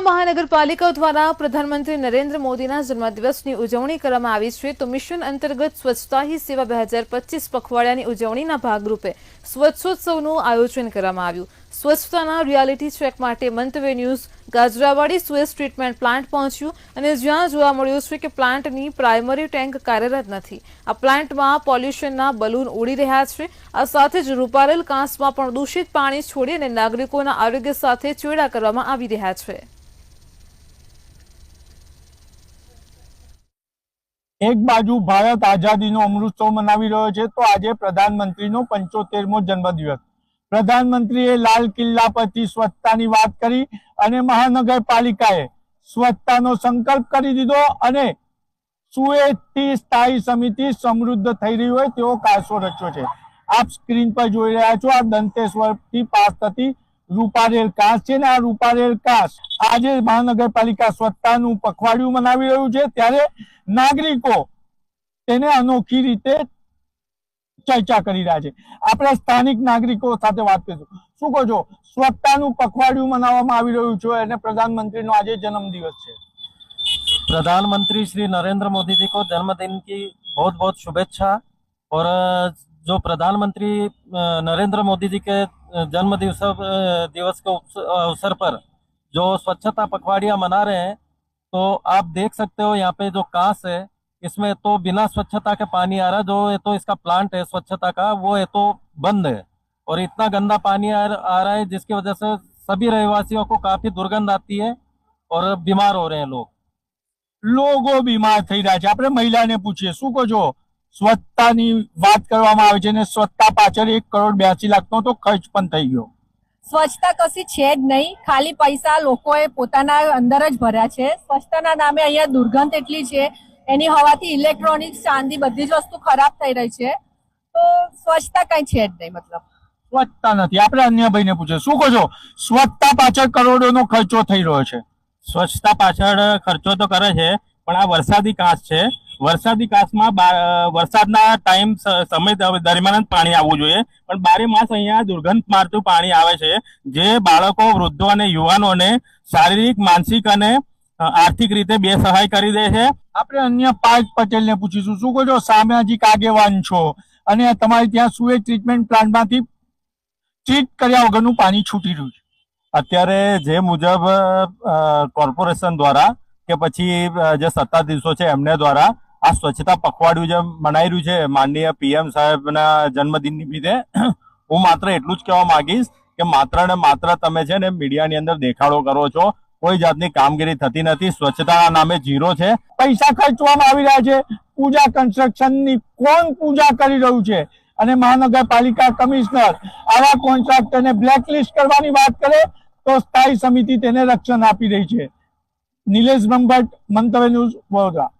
વડોદરા મહાનગરપાલિકા દ્વારા પ્રધાનમંત્રી નરેન્દ્ર મોદીના જન્મદિવસની ઉજવણી કરવામાં આવી છે. તો મિશન અંતર્ગત સ્વચ્છતા હી સેવા બે હજાર પચીસ પખવાડિયાની ઉજવણીના ભાગરૂપે સ્વચ્છોત્સવનું આયોજન કરવામાં આવ્યું. સ્વચ્છતાના રિયાલિટી ચેક માટે Mantavya news Gajarawadi sewage treatment plant પહોંચ્યું અને જ્યાં જોવા મળ્યું છે કે પ્લાન્ટની પ્રાઇમરી ટેન્ક કાર્યરત નથી. આ પ્લાન્ટમાં પોલ્યુશનના બલૂન ઉડી રહ્યા છે. આ સાથે જ રૂપારેલ કાંસમાં પણ દૂષિત પાણી છોડી અને નાગરિકોના આરોગ્ય સાથે ચેડા કરવામાં આવી રહ્યા છે. એક બાજુ ભારત આઝાદીનો અમૃતસવ મનાવી રહ્યો છે, તો આજે પ્રધાનમંત્રીનો પંચોતેરમો જન્મદિવસ. પ્રધાનમંત્રીએ લાલ કિલ્લા પરથી સ્વચ્છતાની વાત કરી અને મહાનગરપાલિકાએ સ્વચ્છતાનો સંકલ્પ કરી દીધો અને સુએજથી સ્થાયી સમિતિ સમૃદ્ધ થઈ રહી હોય તેવો કારસો રચ્યો છે. આપ સ્ક્રીન પર જોઈ રહ્યા છો, આ દંતેશ્વરથી પાસ થતી રૂપારેલ કાંસ છે ને આ રૂપારેલ કાંસ આજે મહાનગરપાલિકા સ્વચ્છતાનું પખવાડિયું મનાવી રહ્યું છે ત્યારે નાગરિકો તેને અનોખી રીતે ચર્ચા કરી રહ્યા છે આપણે સ્થાનિક નાગરિકો સાથે વાત કરીશું શું કહો છો સ્વચ્છતાનું પખવાડિયું મનાવવામાં આવી રહ્યું છે અને પ્રધાનમંત્રીનો આજે જન્મદિવસ છે प्रधानमंत्री श्री नरेंद्र मोदी जी को जन्मदिन की बहुत बहुत शुभेच्छा और अ, जो प्रधानमंत्री अ, नरेंद्र मोदी जी के अ, जन्म दिवस अ, दिवस के उपस- अवसर पर जो स्वच्छता पखवाड़िया मना रहे हैं तो आप देख सकते हो यहाँ पे जो कांस है इसमें तो बिना स्वच्छता के पानी आ रहा है जो ये तो इसका प्लांट है स्वच्छता का वो ये तो बंद है और इतना गंदा पानी आ, आ रहा है जिसकी वजह से सभी रहवासियों को काफी दुर्गंध आती है और बीमार हो रहे हैं लोग લોકો બીમાર થઈ રહ્યા છે આપણે મહિલાને પૂછીએ શું કહો છો સ્વચ્છતાની વાત કરવામાં આવે છે અને સ્વચ્છતા પાછળ એક કરોડ બ્યાસી લાખનો તો ખર્ચ પણ થઈ ગયો. સ્વચ્છતા કશી છે જ નહીં. ખાલી પૈસા લોકોએ પોતાના અંદર જ ભર્યા છે. સ્વચ્છતાના નામે અહીંયા દુર્ગંધ એટલી છે. એની હવાથી ઇલેક્ટ્રોનિક્સ ચાંદી બધી જ વસ્તુ ખરાબ થઈ રહી છે. તો સ્વચ્છતા કઈ છે જ નહીં મતલબ. સ્વચ્છતા નથી. આપણે અન્ય ભાઈને પૂછે શું કહો છો? સ્વચ્છતા પાછળ કરોડોનો ખર્ચો થઈ રહ્યો છે. સ્વચ્છતા પાછળ ખર્ચો તો કરે છે પણ આ વરસાદી કાચ છે. વરસાદી કાસમાં વરસાદના ટાઈમ સમય દરમિયાન જ પાણી આવવું જોઈએ. પણ બારે માસ અહીંયા દુર્ગંધ મારતું પાણી આવે છે જે બાળકો વૃદ્ધો અને યુવાનોને શારીરિક માનસિક અને આર્થિક રીતે બે સહાય કરી દે છે. આપણે અન્ય પાર્થ પટેલને પૂછીશું શું કહો છો? સામાજિક આગેવાન છો. અને તમારે ત્યાં સુએજ ટ્રીટમેન્ટ પ્લાન્ટમાંથી ટ્રીટ કર્યા વગરનું પાણી છૂટી રહ્યું છે? અત્યારે જે મુજબ કોર્પોરેશન દ્વારા કે પછી જે સત્તાધીશો છે એમને દ્વારા આ સ્વચ્છતા પખવાડિયું જે મનાઈ છે, માનનીય પીએમ સાહેબના જન્મદિન નિમિત્તે હું માત્ર એટલું જ કહેવા માંગીશ કે માત્ર ને માત્ર તમે છે ને મીડિયાની અંદર દેખાડો કરો છો. કોઈ જાતની કામગીરી થતી નથી. સ્વચ્છતાના નામે જીરો છે. પૈસા ખર્ચવામાં આવી રહ્યા છે. પૂજા કન્સ્ટ્રક્શનની કોણ પૂજા કરી રહ્યું છે? અને મહાનગરપાલિકા કમિશનર આવા કોન્ટ્રાક્ટરને બ્લેકલિસ્ટ કરવાની વાત કરે તો સ્થાયી સમિતિ તેને રક્ષણ આપી રહી છે. નિલેશ બ્રહ્મભટ્ટ, મંતવ્ય ન્યૂઝ વડોદરા.